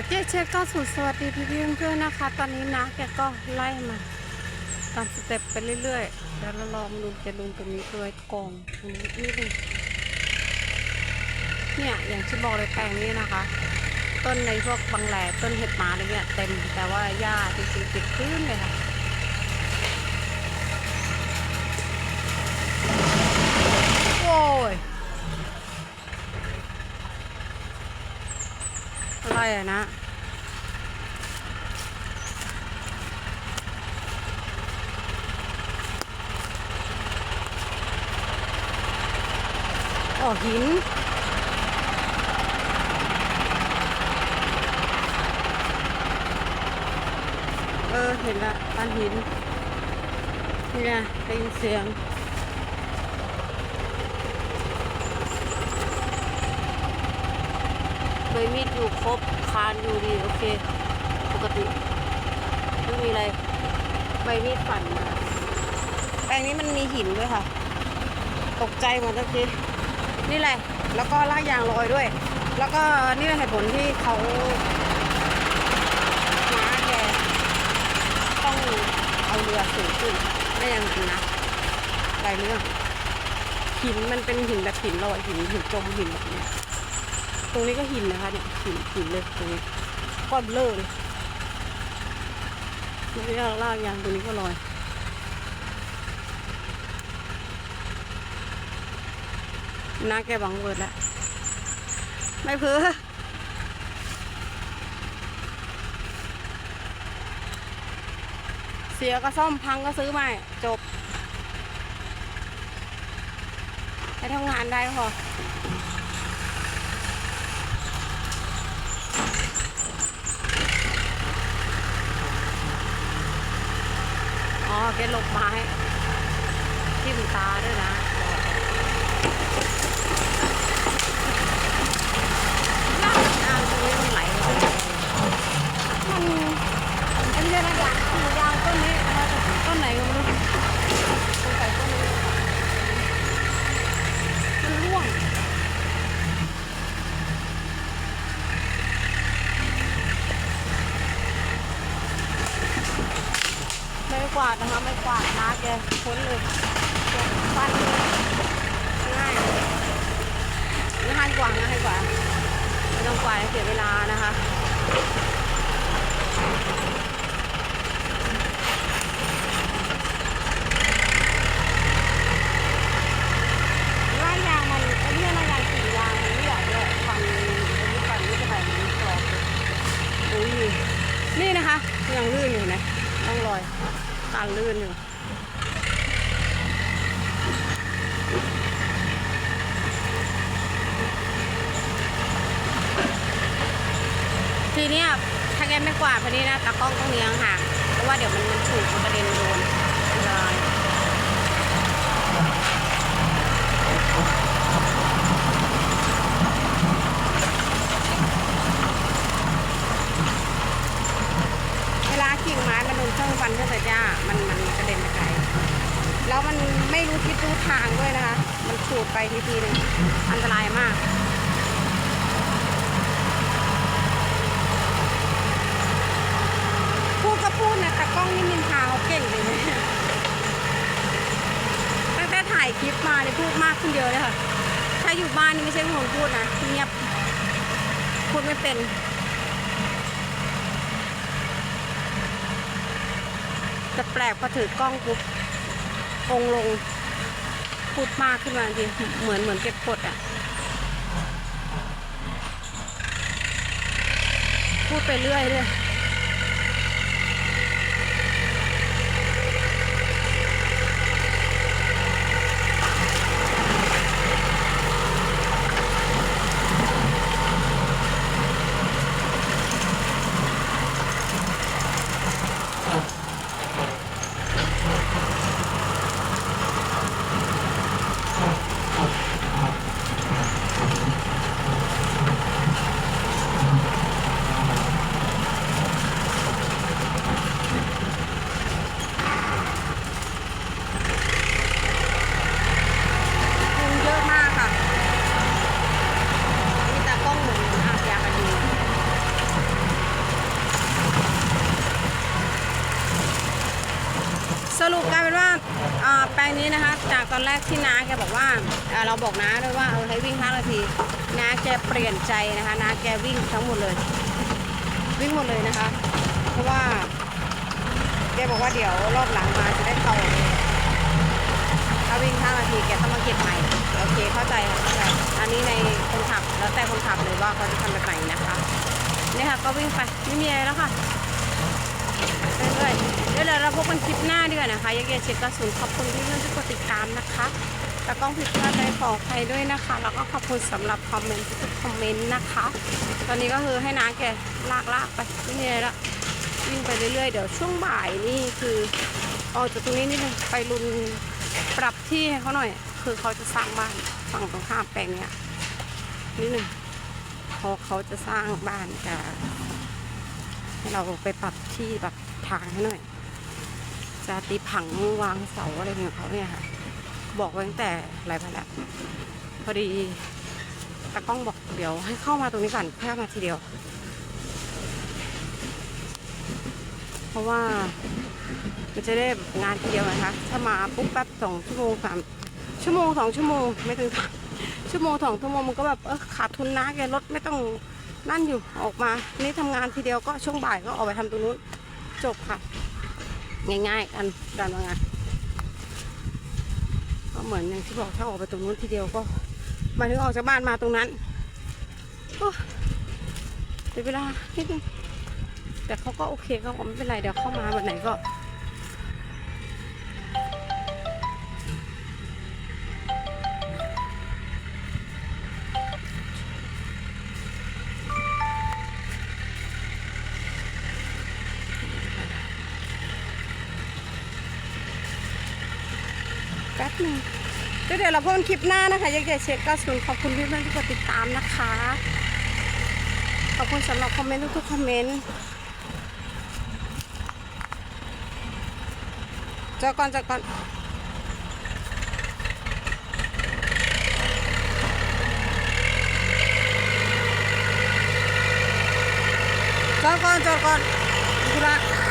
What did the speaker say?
จากเจ๊เช็คก็สุดสวัสดีพี่พี่เพื่อนๆนะคะ ตอนนี้นะแกก็ไล่มาตามสเต็ปไปเรื่อยๆแล้วเราลองดูจะลุงตรงนี้ด้วยกองตรงนี้นิดนึงเนี่ยอย่างที่บอกเลยแปลงนี้นะคะ ต้นในพวกบางแหล่ต้นเห็ดหมาอะไรเงี้ยเต็มแต่ว่าหญ้าจริงๆติดพื้นเลยค่ะโอ้ย อะไรอะนะอ๋อหินเออเห็นละอันหินนี่ไงได้ยินเสียง เค ยมีดอยู่ครบคานอยู่ดีโอเค ปกติไม่มีอะไรใบมีดฝันมาแปลงนี้มันมีหินด้วยค่ะ ตกใจหมดทังทีนี่แหละ แล้วก็ลากยางลอยด้วย แล้วก็นี่เป็นเหตุผลที่เขาม้าแกต้องเอาเรือสูงขึ้นไม่อย่างนั้นนะหลายเรื่องหินมันเป็นหินแบบหินลอยหินหินจมหินแบบนี้ ตรงนี้ก็หินนะคะเนี่ยหินหินเลยตรงนี้ก้อนเบลอเลยนี่ลากยางตรงนี้ก็ลอยน้าแกบังเวิร์ดแล้วไม่เพ้อเสียก็ซ่อมพังก็ซื้อใหม่ จบไปทำงานได้พอ แกหลบไม้ทิ่มตาด้วยนะน้ำตรงนี้มันไหลมันเป็นเรื่องอะไรยางยางต้นนี้มาจากต้นไหนก็ไม่รู้สงสัยต้นนี้มันร่วงไม่ กวาดนะคะไม่กวาดนะแกพ้นเลยฟันง่ายเลยง่ายกว่าง่ายกว่าไม่ต้องกวาดเสียเวลานะคะลายางมันไอ้เนี่ยลายยางสียางมันไม่อยากเลยฟันอันนี้ฟันนี่จะแบบนี้กรอบอุ้ยนี่นะคะยังลื่นอยู่นะต้องรอย การลื่นอยู่ทีเนี้ยถ้าแกไม่กวาดพอดีนะตากล้องต้องเลี้ยงห่างเพราะว่าเดี๋ยวมันมันถูกมันกระเด็นโดนอันตรายเวลากิ่งไม้มันโดนเครื่อ งฟันเครื่องตัดหญ้ามันมันกระเด็นไปไกลแล้วมันไม่รู้ทิศรู้ทางด้วยนะคะ มันฉูดไปทีทีหนึงอันตรายมากพูดก็พูดนะแต่กล้องนี่นินทาเขาเก่งเลยนะตั้งแต่ถ่ายคลิปมาเนี่ยพูดมากขึ้นเยอะเลยค่ะ ถ้าอยู่บ้านนี่ไม่ใช่คนพูดนะเงียบพูดไม่เป็น จะแปลกพอถือกล้องปุ๊บองลงพูดมากขึ้นมาจริงเหมือนเหมือนเก็บกดอะ พูดไปเรื่อยเลย อนแรกที่น้าแกบอกว่าเอ่อเราบอกน้าด้วยว่าเออให้วิ่ง5นาทีน้าแกเปลี่ยนใจนะคะน้าแกวิ่งทั้งหมดเลย วิ่งหมดเลยนะคะ เพราะว่าแกบอกว่าเดี๋ยวรอบหลังมาจะได้เข้าถ้าวิ่ง5นาทีแกต้องมาเก็บใหม่โอเคเข้าใจค่ะเข้าใจอันนี้ในคนขับแล้วแต่คนขับเลยว่าเขาจะทำแบบไหนนะคะนี่ค่ะก็วิ่งไปไม่มีอะไรแล้วค่ะ เรื่อยๆเดี๋ยวเราพบกันคลิปหน้าดีกว่านะคะยักษ์เกียรติเช็คกระสุนขอบคุณที่เพื่อนที่กดติดตามนะคะแล้วก็ผิดพลาดใดขออภัยด้วยนะคะ แล้วก็ขอบคุณสำหรับคอมเมนต์ทุกคอมเมนต์นะคะ ตอนนี้ก็คือให้น้าแกลากลากไปไม่มีอะไรละวิ่งไปเรื่อยๆ เดี๋ยวช่วงบ่ายนี่คือออกจากตรงนี้นิดนึงไปรุนปรับที่ให้เขาหน่อย คือเขาจะสร้างบ้านฝั่งตรงข้ามแปลงเนี้ยนิดนึงพอเขาจะสร้างบ้านจะ ให้เราไปปรับที่ปรับทางให้หน่อย จะตีผังวางเสาอะไรของเขาเนี่ยค่ะ บอกไว้ตั้งแต่หลายวันแล้วพอดีตากล้องบอกเดี๋ยวให้เข้ามาตรงนี้ก่อนแค่มาทีเดียว เพราะว่ามันจะได้งานทีเดียวนะคะถ้ามาปุ๊บแป๊บสองชั่วโมงสามชั่วโมงสองชั่วโมงไม่ถึงสามชั่วโมงสองชั่วโมงมันก็แบบเออขาดทุนนะแกรถไม่ต้อง นั่นอยู่ออกมานี่ทำงานทีเดียวก็ช่วงบ่ายก็ออกไปทำตรงนู้นจบค่ะ ง่ายๆกันการทำงานก็เหมือนอย่างที่บอกถ้าออกไปตรงนู้นทีเดียวก็มายถึงออกจากบ้านมาตรงนั้นเดี๋ยวเวลานิดนึงแต่เขาก็โอเคเขาก็ไม่เป็นไรเดี๋ยวเข้ามาวันไหนก็ แป๊บนึงเดี๋ยวเราพบกันคลิปหน้านะคะยังจะเช็คก็สุนขอบคุณที่เพื่อนๆที่กดติดตามนะคะ ขอบคุณสำหรับคอมเมนต์ทุกๆคอมเมนต์เจอก่อนเจอก่อนเจอก่อนเจอก่อนธุระ